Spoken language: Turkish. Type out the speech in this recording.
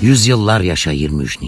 Yüzyıllar yaşa 23 Nisan.